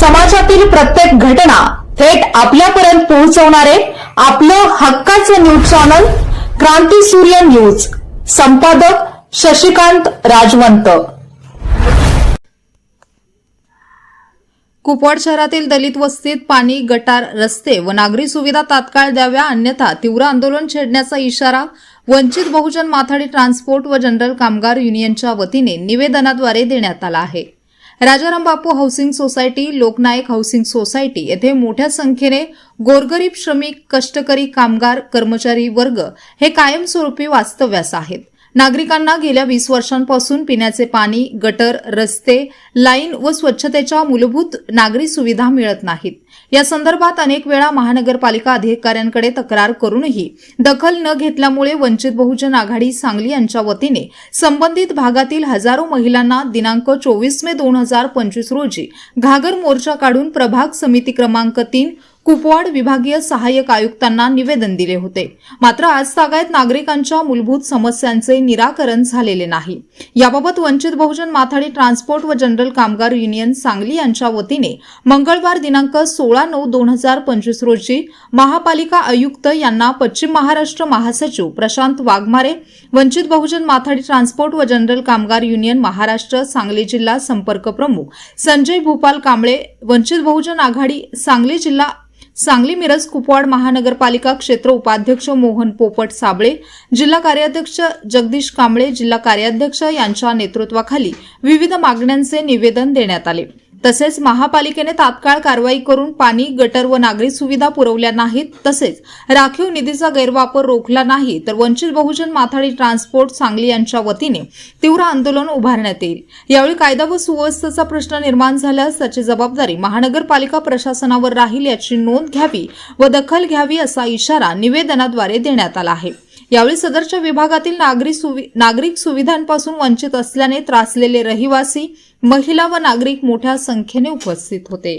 समाजातील प्रत्येक घटना थेट आपल्यापर्यंत पोहोचवणारे आपलं हक्काचं न्यूज चॅनल क्रांती सूर्य न्यूज. संपादक शशिकांत राजवंत. कुपवाड शहरातील दलित वस्तीत पाणी गटार रस्ते व नागरी सुविधा तात्काळ द्याव्या अन्यथा तीव्र आंदोलन छेडण्याचा इशारा वंचित बहुजन माथाडी ट्रान्सपोर्ट व जनरल कामगार युनियनच्या वतीने निवेदनाद्वारे देण्यात आला आहे. Rajaram Bapu housing society Loknayak housing society येथे मोठ्या संख्येने गोरगरीब श्रमिक कष्टकरी कामगार कर्मचारी वर्ग हे कायमस्वरूपी वास्तव्यास आहेत. नागरिकांना गेल्या वीस वर्षांपासून पिण्याचे पाणी गटर रस्ते लाईन व स्वच्छतेच्या मूलभूत नागरी सुविधा मिळत नाहीत. या संदर्भात अनेक वेळा महानगरपालिका अधिकाऱ्यांकडे तक्रार करूनही दखल न घेतल्यामुळे वंचित बहुजन आघाडी सांगली यांच्या वतीने संबंधित भागातील हजारो महिलांना दिनांक चोवीस मे दोन हजार पंचवीस रोजी घागर मोर्चा काढून प्रभाग समिती क्रमांक तीन कुपवाड विभागीय सहाय्यक आयुक्तांना निवेदन दिले होते. मात्र आज तागायत नागरिकांच्या मूलभूत समस्यांचे निराकरण झालेले नाही. याबाबत वंचित बहुजन माथाडी ट्रान्सपोर्ट व जनरल कामगार युनियन सांगली यांच्या वतीने मंगळवार दिनांक सोळा नऊ दोन हजार पंचवीस रोजी महापालिका आयुक्त यांना पश्चिम महाराष्ट्र महासचिव प्रशांत वाघमारे वंचित बहुजन माथाडी ट्रान्सपोर्ट व जनरल कामगार युनियन महाराष्ट्र सांगली जिल्हा संपर्क प्रमुख संजय भूपाल कांबळे वंचित बहुजन आघाडी सांगली जिल्हा सांगली मिरज कुपवाड महानगरपालिका क्षेत्र उपाध्यक्ष मोहन पोपट साबळे जिल्हा कार्याध्यक्ष जगदीश कांबळे जिल्हा कार्याध्यक्ष यांच्या नेतृत्वाखाली विविध मागण्यांचे निवेदन देण्यात आले. तसेच महापालिकेने तात्काळ कारवाई करून पाणी गटर व नागरी सुविधा पुरवल्या नाहीत. तसेच राखीव निधीचा गैरवापर रोखला नाही तर वंचित बहुजन माथाडी ट्रान्सपोर्ट सांगली यांच्या वतीने तीव्र आंदोलन उभारण्यात येईल. यावेळी कायदा व सुव्यवस्थेचा प्रश्न निर्माण झाल्यास त्याची जबाबदारी महानगरपालिका प्रशासनावर राहील याची नोंद घ्यावी व दखल घ्यावी असा इशारा निवेदनाद्वारे देण्यात आला आहे. यावेळी सदरच्या विभागातील नागरी सुवि नागरिक सुविधांपासून वंचित असल्याने त्रासलेले रहिवासी महिला व नागरिक मोठ्या संख्येने उपस्थित होते.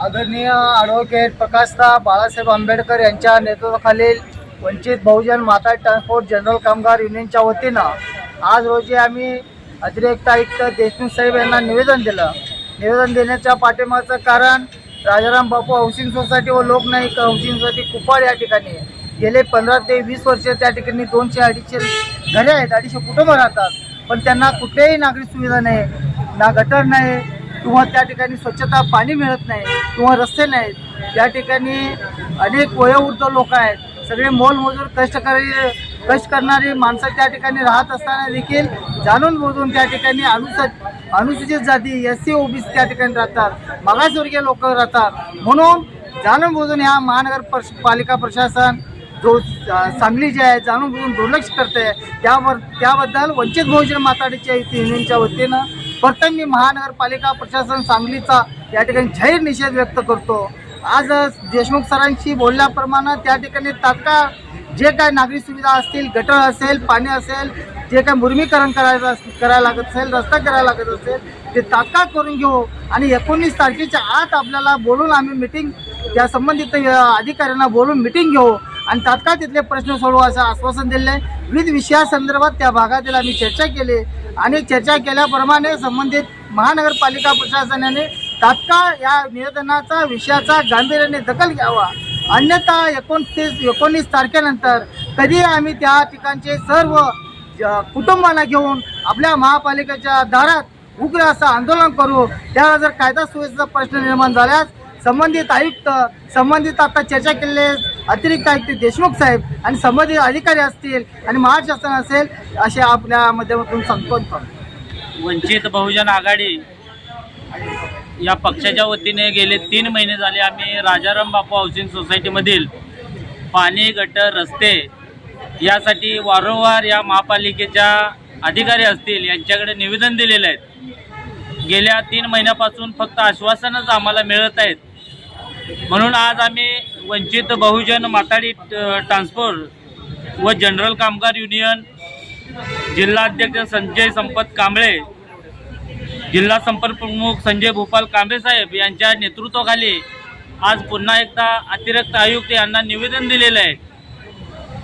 आदरणीय ॲडव्होकेट प्रकाशराव बाळासाहेब आंबेडकर यांच्या नेतृत्वाखालील वंचित बहुजन माता ट्रान्सपोर्ट जनरल कामगार युनियनच्या वतीनं आज रोजी आम्ही अतिरिक्त आयुक्त देशमुख साहेब यांना निवेदन दिलं. निवेदन देण्याच्या पाठिंबाचं कारण राजाराम बापू हाऊसिंग सोसायटी व लोकनायक हाऊसिंग सोसायटी कुपाड या ठिकाणी गेले पंधरा ते वीस वर्ष त्या ठिकाणी दोनशे अडीचशे घरे आहेत. अडीचशे कुटुंब राहतात. पण त्यांना कुठेही नागरिक सुविधा नाही. ना गटर नाही किंवा त्या ठिकाणी स्वच्छता पाणी मिळत नाही किंवा रस्ते नाहीत. त्या ठिकाणी अनेक वयोवृद्ध लोक आहेत. सगळे मोलमजूर कष्टकरी कष्ट करणारी माणसं त्या ठिकाणी राहत असताना देखील जाणून बोजून त्या ठिकाणी अनुसूचित अनुसूचित जाती एस सी ओबीसी त्या ठिकाणी राहतात. मागासवर्गीय लोक राहतात. म्हणून जाणून बोजून ह्या महानगर प्रश पालिका प्रशासन जो सांगली जे आहे जाणून बुजून दुर्लक्ष करते त्यावर त्याबद्दल वंचित बहुजन माताडीच्या युनियनच्या वतीनं प्रथम मी महानगरपालिका प्रशासन सांगलीचा या ठिकाणी जाहीर निषेध व्यक्त करतो. आज देशमुख सरांशी बोलल्याप्रमाणे त्या ठिकाणी तात्काळ जे काय नागरी सुविधा असतील गटर असेल पाणी असेल जे काय मुर्मीकरण करायचं अस- करायला लागत असेल रस्ता करायला लागत असेल ते तात्काळ करून घेऊ आणि एकोणीस तारखेच्या आत आपल्याला बोलून आम्ही मिटिंग त्या संबंधित अधिकाऱ्यांना बोलून मिटिंग घेऊ आणि तात्काळ तिथले प्रश्न सोडवू असं आश्वासन दिले विविध विषयासंदर्भात त्या भागातील आम्ही चर्चा केली. आणि चर्चा केल्याप्रमाणे संबंधित महानगरपालिका प्रशासनाने तात्काळ या निवेदनाचा विषयाचा गांभीर्याने दखल घ्यावा. अन्यथा एकोणतीस एकोणीस तारखेनंतर कधी आम्ही त्या ठिकाणचे सर्व कुटुंबांना घेऊन आपल्या महापालिकेच्या दारात उग्र असं आंदोलन करू त्याला जर कायदा सुव्यवस्थेचा प्रश्न निर्माण झाल्यास संबंधित आयुक्त संबंधित आता चर्चा केलेले अतिरिक्त आयुक्त देशमुख साहेब आणि संबंधित अधिकारी असतील आणि महाराष्ट्र असेल असे आपल्या माध्यमातून सांगतो वंचित बहुजन आघाडी या पक्षाच्या वतीने गेले तीन महिने झाले आम्ही राजाराम बापू हाऊसिंग सोसायटीमधील पाणी गटर रस्ते यासाठी वारंवार या महापालिकेच्या अधिकारी असतील यांच्याकडे निवेदन दिलेले आहेत गेल्या तीन महिन्यापासून फक्त आश्वासनच आम्हाला मिळत आहेत. म्हणून आज आम्ही वंचित बहुजन माताडी ट- ट्रान्सपोर्ट व जनरल कामगार युनियन जिल्हाध्यक्ष संजय संपत कांबळे जिल्हा संपर्क प्रमुख संजय भोपाल कांबळे साहेब यांच्या नेतृत्वाखाली आज पुन्हा एकदा अतिरिक्त आयुक्त यांना निवेदन दिलेलं आहे.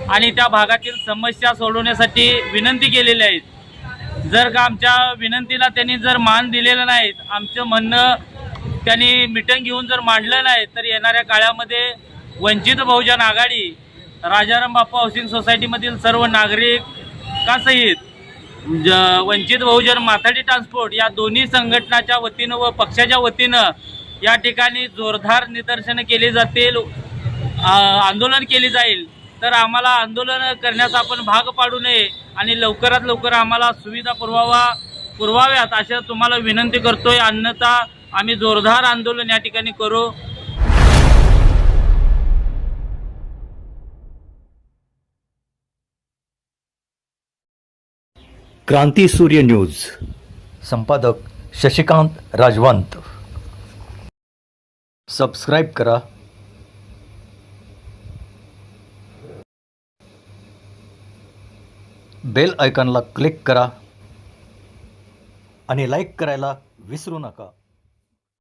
आणि त्या भागातील समस्या सोडवण्यासाठी विनंती केलेली आहेत. जर का आमच्या विनंतीला त्यांनी जर मान दिलेलं नाहीत आमचं म्हणणं त्यांनी मिटन घेऊन जर मांडलं नाही तर येणाऱ्या काळामध्ये वंचित बहुजन आघाडी राजाराम बापू हाऊसिंग सोसायटीमधील सर्व नागरिकांसहित ज वंचित बहुजन माथाडी ट्रान्सपोर्ट या दोन्ही संघटनाच्या वतीनं व पक्षाच्या वतीनं या ठिकाणी जोरदार निदर्शनं केली जातील आंदोलन केली जाईल. तर आम्हाला आंदोलन करण्यास आपण भाग पाडू नये आणि लवकरात लवकर आम्हाला सुविधा पुरवावा पुरवाव्यात अशा तुम्हाला विनंती करतोय. अन्यथा आम्ही जोरदार आंदोलन या ठिकाणी करू. क्रांती सूर्य न्यूज. संपादक शशिकांत राजवंत. सबस्क्राईब करा. बेल आयकॉनला क्लिक करा. आणि लाईक करायला विसरू नका.